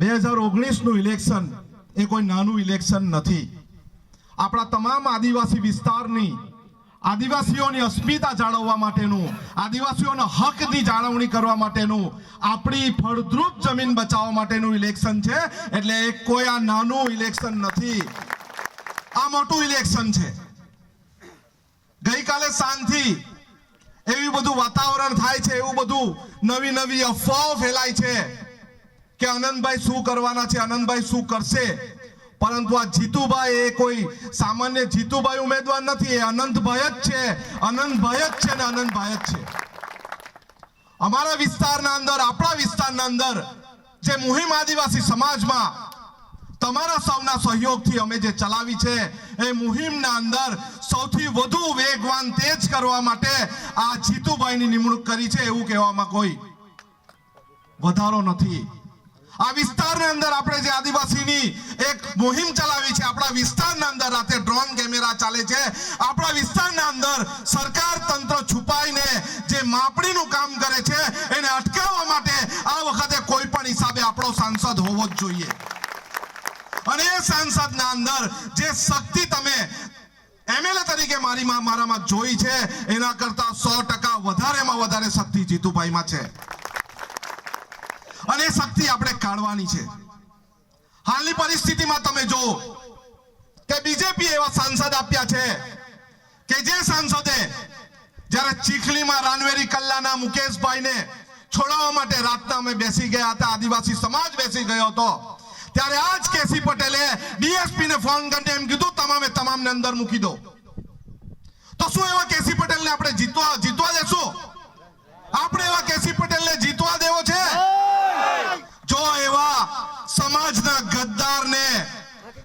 બે હજાર ઓગણીસનું ઇલેક્શન એ કોઈ નાનું ઇલેક્શન નથી. આપણા તમામ આદિવાસી વિસ્તારની આદિવાસીઓની અસ્મિતા જાળવવા માટેનું, આદિવાસીઓના હકની જાળવણી કરવા માટેનું, આપણી ફળદ્રુપ જમીન બચાવવા માટેનું ઇલેક્શન છે. એટલે એ કોઈ આ નાનું ઇલેક્શન નથી. આ મોટું ઇલેક્શન છે. ગઈકાલે સાંજથી એવી બધું વાતાવરણ થાય છે, એવું બધું નવી નવી અફવાઓ ફેલાય છે. કે અનંતભાઈ શું કરવાના છે? અનંતભાઈ શું કરશે? પરંતુ આ જીતુભાઈ એ કોઈ સામાન્ય જીતુભાઈ ઉમેદવાર નથી. એ અનંતભાઈ જ છે. અનંતભાઈ જ છે ને અનંતભાઈ જ છે. અમારા વિસ્તારના અંદર, આપણા વિસ્તારના અંદર જે મુહિમ આદિવાસી સમાજમાં તમારા સૌના સહયોગથી અમે જે ચલાવી છે, એ મુહિમના અંદર સૌથી વધુ વેગવાન તેજ કરવા માટે આ જીતુભાઈની નિમણૂક કરી છે એવું કહેવામાં કોઈ વધારો નથી. આ વિસ્તારની અંદર આપણે જે આદિવાસીની એક મુહિમ ચલાવી છે, આપણા વિસ્તારના અંદર રાતે ડ્રોન કેમેરા ચાલે છે. આપણા વિસ્તારના અંદર સરકાર તંત્ર છુપાઈને જે માપણીનું કામ કરે છે, એને અટકાવવા માટે આ વખતે કોઈ પણ હિસાબે આપણો સાંસદ હોવો જ જોઈએ. અને એ સાંસદના અંદર જે શક્તિ તમે એમએલએ તરીકે મારી મારામાં જોઈ છે, એના કરતા સો ટકા વધારેમાં વધારે શક્તિ જીતુભાઈમાં છે. અને શક્તિ આપણે કાઢવાની છે. હાલની પરિસ્થિતિમાં તમે જો કે બીજેપી એવા સાંસદ આપ્યા છે કે જે સાંસદે જ્યારે ચીખલીમાં રાનવેરી કલ્લાના મુકેશભાઈને છોડાવવા માટે રાતના અમે બેસી ગયા હતા, આદિવાસી સમાજ બેસી ગયો હતો, ત્યારે આજ કેસી પટેલે ડીએસપી ને ફોન કરીને એમ કીધું, તમામે તમામને અંદર મૂકી દો. તો શું એવા કેસી પટેલને આપણે જીતવા જીતવા દેશું આપણે એવા કેસી પટેલને જીતવા દેવો છે જો એવા સમાજના ગદ્દારને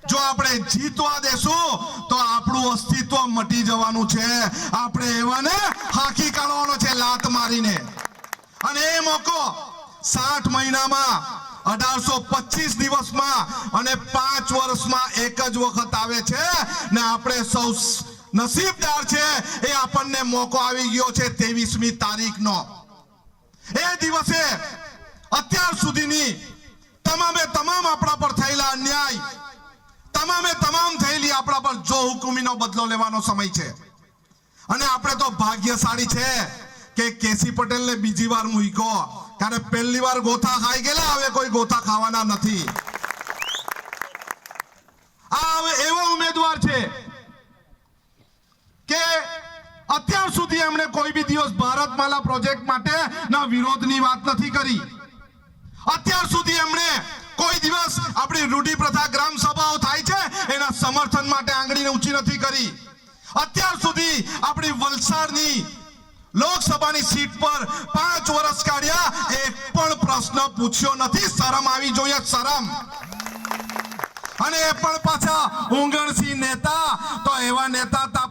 જો આપણે જીતવા દેશું તો આપણું અસ્તિત્વ મટી જવાનું છે. આપણે એવાને હાકી કાઢવાનો છે લાત મારીને. અને એ મોકો સાઠ મહિનામાં, અઢારસો પચીસ દિવસમાં અને પાંચ વર્ષમાં એક જ વખત આવે છે ને આપણે સૌ નસીબદાર છે એ આપણને મોકો આવી ગયો છે ત્રેવીસમી તારીખનો. એ દિવસે અત્યાર સુધીની તમામે તમામ આપણા પર થયેલા અન્યાય તમામે તમામ થયેલી આપણા પર જો હુકુમીનો બદલો લેવાનો સમય છે. અને આપણે તો ભાગ્યશાળી છે કે કેસી પટેલને બીજી વાર મૂક્યો ત્યારે પહેલી વાર ગોથા ખાઈ ગયેલા, હવે કોઈ ગોથા ખાવાના નથી. આ હવે એવો ઉમેદવાર છે કે અત્યાર સુધી એમણે કોઈ બી દિવસ ભારતમાલા પ્રોજેક્ટ માટે ના વિરોધની વાત નથી કરી. અત્યાર સુધી એમણે કોઈ દિવસ આપણી રૂઢિ પ્રથા ગ્રામ સભાઓ થાય સમર્થન માટે આંગળીને ઊંચી નથી કરી. અત્યાર સુધી આપણી વલસાડની લોકસભાની સીટ પર પાંચ વર્ષ કાઢ્યા એક પણ પ્રશ્ન પૂછ્યો નથી. શરમ આવી જોઈએ, શરમ. અને એ પણ પાછા ઉંગણસિંહ નેતા, તો એવા નેતા તા